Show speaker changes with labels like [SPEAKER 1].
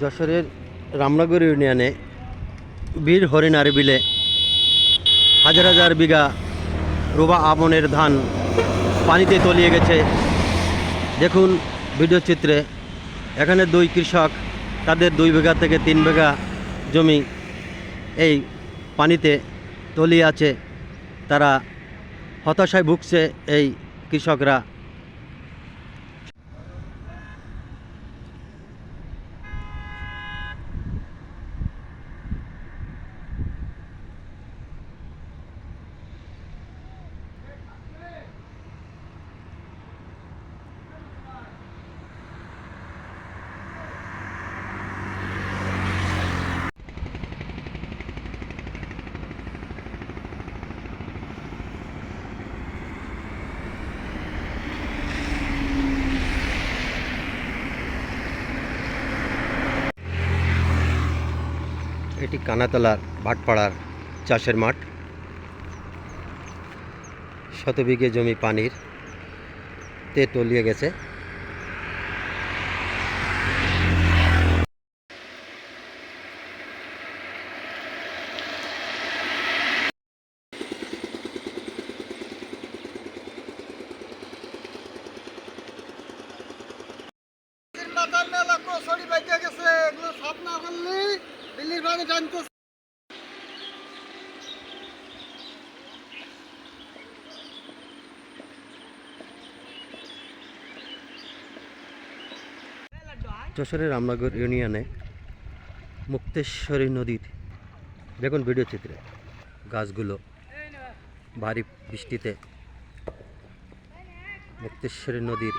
[SPEAKER 1] যশোরের রামনগর ইউনিয়নে বীর হরিণার বিলে হাজার হাজার বিঘা রোবা আমনের ধান পানিতে তলিয়ে গেছে। দেখুন ভিডিও চিত্রে, এখানে দুই কৃষক, তাদের দুই বিঘা থেকে তিন বিঘা জমি এই পানিতে তলিয়ে আছে। তারা হতাশায় ভুগছে এই কৃষকরা। এটি কানাতলার ভাটপাড়ার চাষের মাঠ। শত বিঘে জমি পানির তে তলিয়ে গেছে।
[SPEAKER 2] মেলা বাইতে গেছে। বাইরে
[SPEAKER 1] যশোরের রামনগর ইউনিয়নে মুক্তেশ্বরী নদীর দেখুন ভিডিও চিত্রে গাছগুলো ভারী বৃষ্টিতে মুক্তেশ্বরী নদীর